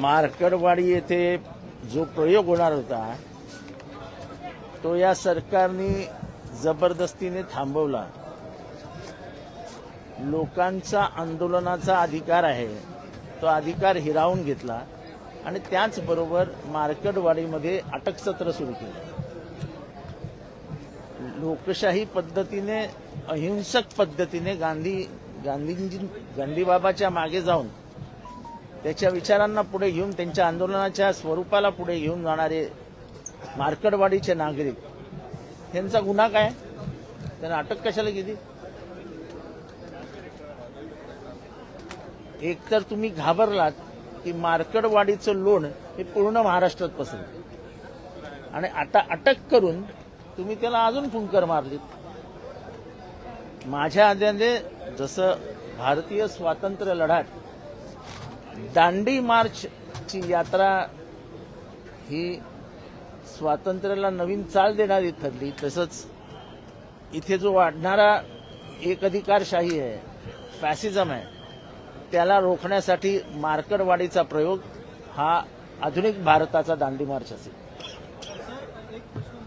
मार्कडवाडी येथे जो प्रयोग होणार होता तो या सरकारने जबरदस्तीने थांबवला. लोकांचा आंदोलनाचा अधिकार आहे तो अधिकार हिरावून घेतला आणि त्याचबरोबर मार्कडवाडीमध्ये अटकसत्र सुरू केलं. लोकशाही पद्धतीने अहिंसक पद्धतीने गांधी गांधीजी गांधीबाबाच्या मागे जाऊन त्याच्या विचारांना पुढे घेऊन त्यांच्या आंदोलनाच्या स्वरूपाला पुढे घेऊन जाणारे मार्कडवाडीचे नागरिक त्यांचा गुन्हा काय? त्यांना अटक कशाला केली? एक तर तुम्ही घाबरलात की मार्कडवाडीचं लोण हे पूर्ण महाराष्ट्रात पसरलं. आणि आता अटक करून तुम्ही त्याला अजून फुंकर मारलीत. माझ्या आद्याने जसं भारतीय स्वातंत्र्य लढ्यात दांडी मार्चची यात्रा ही स्वातंत्र्याला नवीन चाल देणारी ठरली तसंच इथे जो वाढणारा एक अधिकारशाही आहे फॅसिझम आहे त्याला रोखण्यासाठी मार्कडवाडीचा प्रयोग हा आधुनिक भारताचा दांडी मार्च असेल.